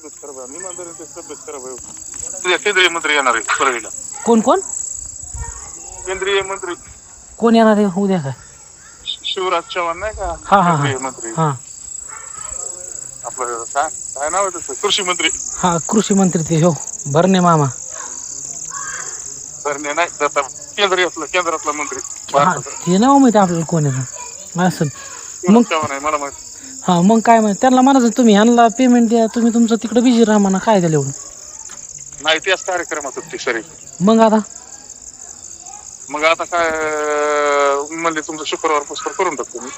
तब्येत खराब आहे. इमानदारीची तब्येत खराब आहे. उद्या केंद्रीय मंत्री येणार आहे परळीला कोण कोण? केंद्रीय मंत्री. कोण येणार आहे? उद्या काय शिवराज चव्हाण नाही का? हा हा केंद्रीय मंत्री. हा. आपलं काय काय नाव आहे त्याचं? कृषी मंत्री. हा कृषी मंत्री ते हो. भरणे मामा. धरणे नाही दत्ता. केंद्रीय आपलं केंद्रातला मंत्री. हा भारताचा ते नाव माहिती आपल्याला कोण आहे असं. शिवराज मग चव्हाण आहे मला माहिती. हा मग काय माहिती? त्यांना म्हणायचं तुम्ही ह्यांना पेमेंट द्या तुम्ही तुमचं तिकडे बिझी राहा म्हणा काय झालं एवढं? नाही त्याच कार्यक्रमात होती सरी मग आता? मग आता काय अं, म्हणले तुमचं शुक्रवार पुस्तक करून टाकतो मी.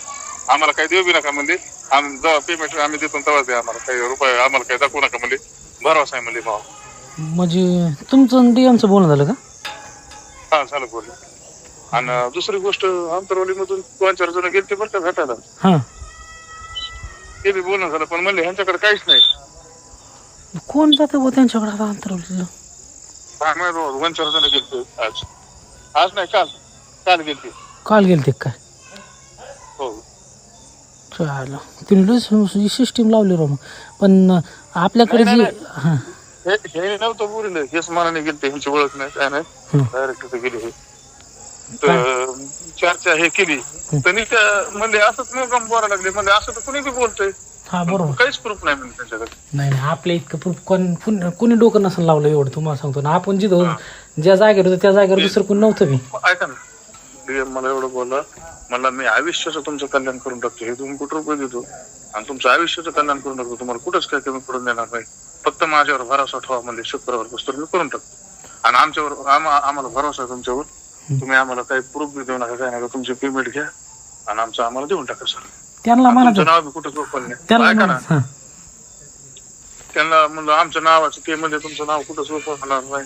आम्हाला काही देऊ बी नका म्हणजे आम्ही जेव्हा पेमेंट आम्ही देतो तेव्हा द्या आम्हाला. काही रुपये आम्हाला काही दाखवू नका म्हणजे भरवसा आहे म्हणजे भाव. म्हणजे तुमचं डीएमचं बोलणं झालं का? हा झालं बोल आणि दुसरी गोष्ट अंतरवली मधून दोन चार जण गेले बरं का भेटायला. हां. ते बी बोलणं झालं पण म्हणले ह्यांच्याकडे काहीच नाही. कोण जातं बुवा त्यांच्याकडे आता अंतरवलं काय माहीत बाबा, जण गेले आज. आज नाही काल. काल गेलते. काल गेल ते काय? हो. चालेल तिने सिस्टीम लावली राव मग. पण आपल्याकडे नाही, जे नाही, हां. हे हे नव्हतं बोललं हेच मनाने गेलते ह्यांची ओळख नाही काय नाही. हं. डायरेक्ट तिथे गेले हे. तर चर्चा हे केली. त्यांनी त्या म्हणजे असंच मुकाम बोलायला लागले. म्हणजे असं तर कुणी बी बोलतोय. हा बरोबर. काहीच प्रूफ नाही म्हणजे त्यांच्याकडे. नाही नाही आपल्या इतकं प्रूफ कोण कोण- कोणी डोकं नसेल लावलं एवढं तुम्हाला सांगतो ना. आपण जिथं ज्या जागेवर होतो त्या जागेवर दुसरं कोणी नव्हतं मी मग ऐका ना. मला एवढं बोलला. मला मी आयुष्याचं तुमचं कल्याण करून टाकतो. हे तुम्ही कुठं रुपये देतो? आणि तुमचं आयुष्याचं कल्याण करून टाकतो. तुम्हाला कुठंच काय कमी पडून देणार नाही. फक्त माझ्यावर भरोसा ठेवा म्हणजे शुक्रवार पुस्तक मी करून टाकतो. आणि आमच्यावर आम्हा- आम्हाला भरोसा आहे तुमच्यावर. तुम्ही आम्हाला काही प्रूफ बी देऊ नका काय नका. तुमची पेमेंट घ्या आणि आमचं आम्हाला देऊन टाका सर. त्यांना तुमचं म्हणायचं. नाव बी कुठं झोपलं नाही. त्यांना ऐका ना. म्हणायचं. हां. त्यांना म्हणलं आमच्या नावाचं ते म्हणजे तुमचं नाव कुठं सोपं होणार नाही.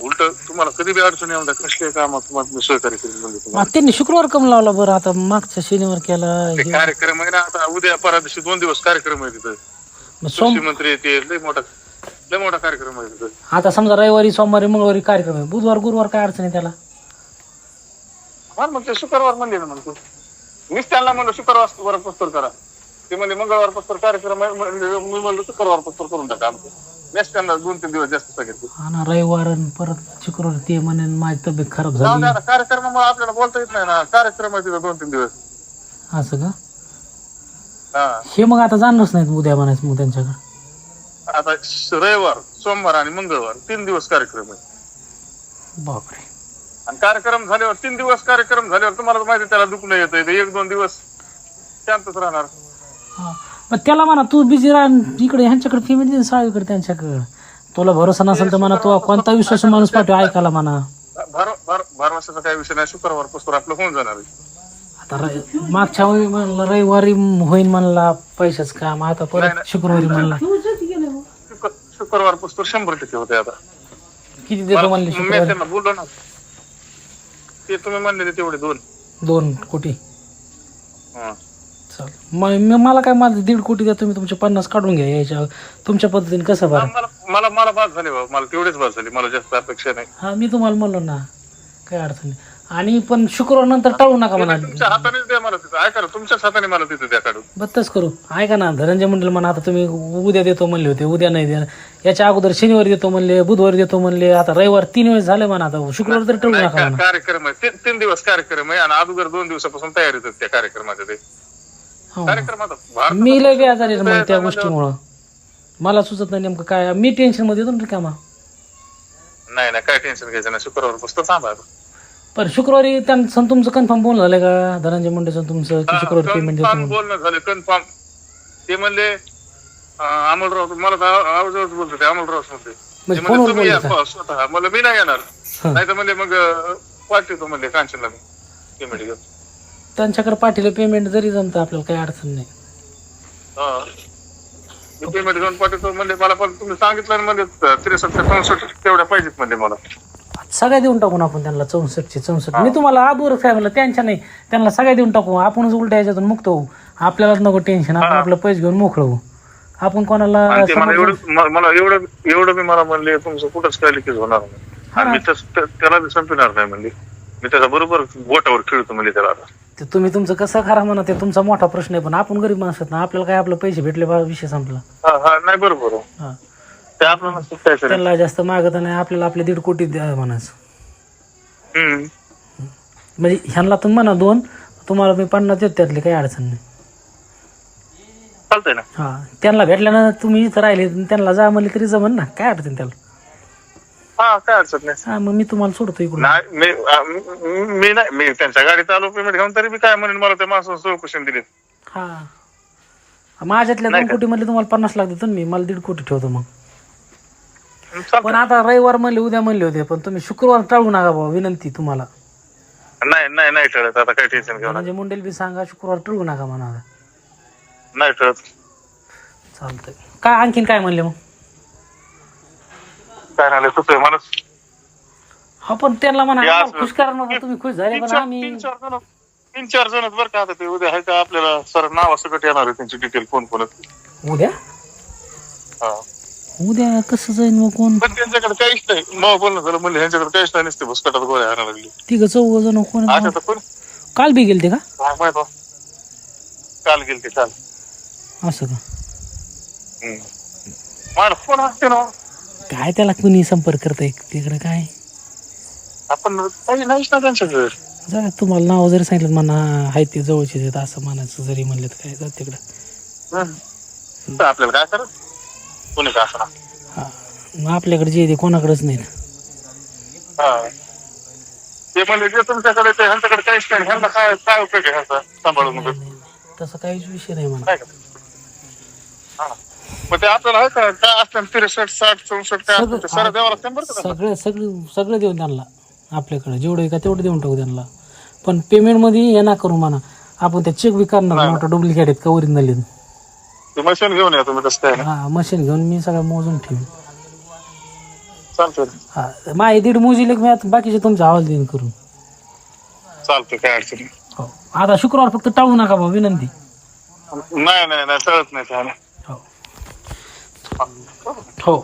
उलट तुम्हाला कधी बी अडचण येऊन द्या कसल्या कामात तुम्हाला मी सहकार्य करेल म्हणजे तुम्हाला. मग त्यांनी शुक्रवार कम लावला बरं आता मागच्या शनिवार केला. ते हे- कार्यक्रम आहे ना आता उद्या परा दिवशी दोन दिवस कार्यक्रम आहे तिथं. मग सोम कृषी मंत्री येते लय मोठा लय मोठा कार्यक्रम आहे तिथं. आता समजा रविवारी सोमवारी मंगळवारी कार्यक्रम आहे. बुधवार गुरुवार काय अडचण आहे त्याला? मग ते शुक्रवार म्हणले ना म्हणतो. मीच त्यांना म्हणलं शुक्रवार पस्तर करा. ते म्हणजे मंगळवार पस्तर कार्यक्रम आहे. मी म्हणलं शुक्रवार पस्तर करून टाका आमचं. मीच त्यांना दोन तीन दिवस जास्त सांगितलं. रविवार आणि परत शुक्रवार ते म्हणे माझी तब्येत खराब जाऊ झाली द्या ना कार्यक्रमामुळे आपल्याला बोलता येत नाही ना. कार्यक्रम आहे तिथं दोन तीन दिवस. असं का? हा. हे मग आता जाणच नाहीत उद्या म्हणायचं मग त्यांच्याकडे. आता रविवार सोमवार आणि मंगळवार तीन दिवस कार्यक्रम आहे. बापरे. आणि कार्यक्रम झाल्यावर तीन दिवस कार्यक्रम झाल्यावर तुम्हाला माहिती आहे त्याला दुखणं येतं एक दोन दिवस शांतच राहणार. हा. मग त्याला म्हणा तू बिझी राह इकडे ह्यांच्याकडे दे साळीकडे त्यांच्याकडे. तुला भरोसा नसेल तर म्हणा तू कोणता विश्वास माणूस पाठव ऐकायला म्हणा. भर भर भरवशाचा काही विषय नाही शुक्रवारपासून आपलं होऊन जाणार. आता मागच्या वेळी म्हणलं रविवारी होईन म्हणला पैशाच काम आता परत. शुक्रवारी म्हणला. शुक्र- शुक्रवारपासून शंभर टक्के होते आता. किती देतो म्हणले बोललो ना. ते तुम्ही म्हणले तेवढे दोन. दोन कोटी. हा. चाल. मग मी- मला काय माझं दीड कोटी द्या तुम्ही तुमचे पन्नास काढून घ्या याच्या तुमच्या पद्धतीने कसं बरं? मला मला मला बाद झाली बाबा मला तेवढेच बाद झाली मला जास्त अपेक्षा नाही. हा मी तुम्हाला म्हणलो ना काय अडचण नाही. आणि पण शुक्रवार नंतर टाळू नका म्हणा. तुमच्या हातानेच द्या मला तिथं. ऐका ना तुमच्याच हाताने मला तिथं द्या काढून. बत्तच करू. ऐका ना धनंजय मंडळ म्हणा आता तुम्ही उद्या देतो म्हणले होते उद्या नाही द्या याच्या अगोदर शनिवारी देतो म्हणले बुधवारी देतो म्हणले आता रविवार तीन वेळेस झाले म्हणा आता शुक्रवार तर टाळू नाही, नका का- म्हणा. कार्यक्रम आहे. तीन- तीन दिवस कार्यक्रम आहे आणि अगोदर दोन दिवसापासून तयारीत आहेत त्या कार्यक्रमाच्या ते. हो. मी लय बेजार आहे रे मग त्या गोष्टीमुळं. मला सुचत नाही नेमकं काय. मी टेन्शनमध्ये येतो ना कामा नाही नाही काय टेन्शन घ्यायचं नाही. शुक्रवार पुस्तक थांबा. आता. पण शुक्रवारी त्यांचं तुमचं कन्फर्म बोलणं झालं का? धनंजय मुंडेचं तुमचं की शुक्रवारी पेमेंट कन्फर्म? बोलणं झालं कन्फर्म ते म्हणले अं, अमोलराव मला तर आव- आवाजावरच बोलत होते अमोलराव म्हणते ते म्हणजे म्हणले, फोनवर तुम्ही या बोलले का? बा, स्वतः मला मी नाही येणार. हा. नाही तर म्हणले मग अं, पाठवतो म्हणले कांचनला मी. पेमेंट घेऊन त्यांच्याकडे पाठीला पेमेंट जरी जमतं आपल्याला काही अडचण नाही. हा. मी पेमेंट घेऊन पाठवतो म्हणले मला पण तुम्ही सांगितलं ना म्हणजे त्रेसष्ट चौसष्ट तेवढ्या पाहिजेत म्हणले मला. सगळ्या देऊन टाकून आपण त्यांना चौसष्टचे चौसष्ट. मी तुम्हाला आदवर काय म्हणलं त्यांच्या नाही त्यांना सगळ्या देऊन टाकू. आपणच उलट्या याच्यातून मुक्त होऊ. आपल्यालाच नको टेन्शन आपण आपलं पैसे घेऊन मोकळं होऊ. आपण कोणाला मला एवढं एवढं मी मला म्हणले तुमचं कुठंच काय लिकेज होणार नाही. मी त्याला संपणार नाही म्हणले. मी त्याच्या बरोबर बोटावर खेळतो म्हणजे त्याला ते तुम्ही तुमचं कसं खरा म्हणा ते तुमचा मोठा प्रश्न आहे पण आपण गरीब माणसात ना आपल्याला काय आपलं पैसे भेटले बा विषय संपला. नाही बरोबर ते आपल्याला सुटायचं नाही. त्यांना जास्त मागत नाही आपल्याला आपले दीड कोटी द्या म्हणायचं. हम्म. म्हणजे ह्यांना तुम्ही म्हणा दोन तुम्हाला मी पन्नास देतो त्यातली काही अडचण नाही. चालतंय ना. हा त्यांना भेटल्यानं तुम्ही इथं राहिले त्यांना जा म्हणले तरी जमन ना काय अडचण त्याला? हा काय अडचण नाही. हा मग मी तुम्हाला सोडतो इकडून. नाही मी आ, मी मी नाही मी त्यांच्या गाडीत आलो पेमेंट घेऊन तरी मी काय म्हणेन मला त्या माणसानं चौकशी दिली हा. माझ्यातल्या दोन? कोटी मध्ये तुम्हाला पन्नास लाख देतो ना मी मला दीड कोटी ठेवतो मग. पण आता रविवार म्हणले उद्या म्हणले होते पण तुम्ही शुक्रवार टाळू नका बाबा विनंती तुम्हाला. नाही नाही नाही ठरत आता काही टेन्शन घेऊ नका. म्हणजे मुंडेल बी सांगा शुक्रवार टाळू नका म्हणा आता. नाही ठरत. चालतंय. काय आणखीन काय म्हणले मग? काय नाही सुटतोय मला हा पण त्यांना म्हणा आम्हाला असं- खुश करा ना तुम्ही खुश झाले तीन पण चार आम्ही तीन चार जण तीन चार जण बरं का आता ते उद्या आहे का आपल्याला सर नाव सकट येणार आहे त्यांची डिटेल कोण कोण आहेत. उद्या? हा. उद्या कसं जाईन मग कोण? पण त्यांच्याकडे काहीच नाही. मग बोलणं झालं? म्हणले ह्यांच्याकडे काहीच नाही नसते भुसकटात गोळ्या आणायला लागली. तिघ चौघ जण कोण? अच्छा तर कोण? काल बी गेलते का? काय माहीत बा. काल गेलते काल. असं का. मला फोन असते ना? काय त्याला कुणी संपर्क करताय? तिकडे काय? आपण काही नाहीच ना त्यांच्याकडे. जा तुम्हाला नाव जरी सांगितलं म्हणा आहे ते जवळचे आहेत असं म्हणायचं जरी म्हणलं तर काय जा तिकडं. तर आपल्याला काय करत कोणी का असणार हा. मग आपल्याकडे जे आहे ते कोणाकडेच नाही ना. हा. ते म्हणले जे तुमच्याकडे ते ह्यांच्याकडे काहीच नाही ह्यांना काय काय उपयोग आहे ह्यांचा सांभाळून वगैरे? तसं काहीच विषय नाही म्हणा. का? हा. मग ते आपल्याला आहे का? काय असतं त्रेसष्ट साठ चौसष्ट काय असतं ते? सारं द्यावं लागतं बरं का त्यांना? सगळं सगळं सगळं देऊन त्यांना आपल्याकडे. जेवढं आहे का तेवढं देऊन टाकू त्यांना. पण पेमेंटमध्ये हे ना करू म्हणा. आपण त्या चेक बी करणार मोठा डुप्लिकेट आहेत का ओरिजिनल आहेत? ते मशीन घेऊन या तुम्ही तसं काय? हा मशीन घेऊन मी सगळं मोजून ठेवीन. चालतंय. हा माझे दीड मोजीले मी आता बाकीचे तुमच्या आवाज देईन करून. चालतंय काय अडचण नाही. हो आता शुक्रवार फक्त टाळू नका भाऊ विनंती. नाही नाही नाही टळत नाही हो. हो.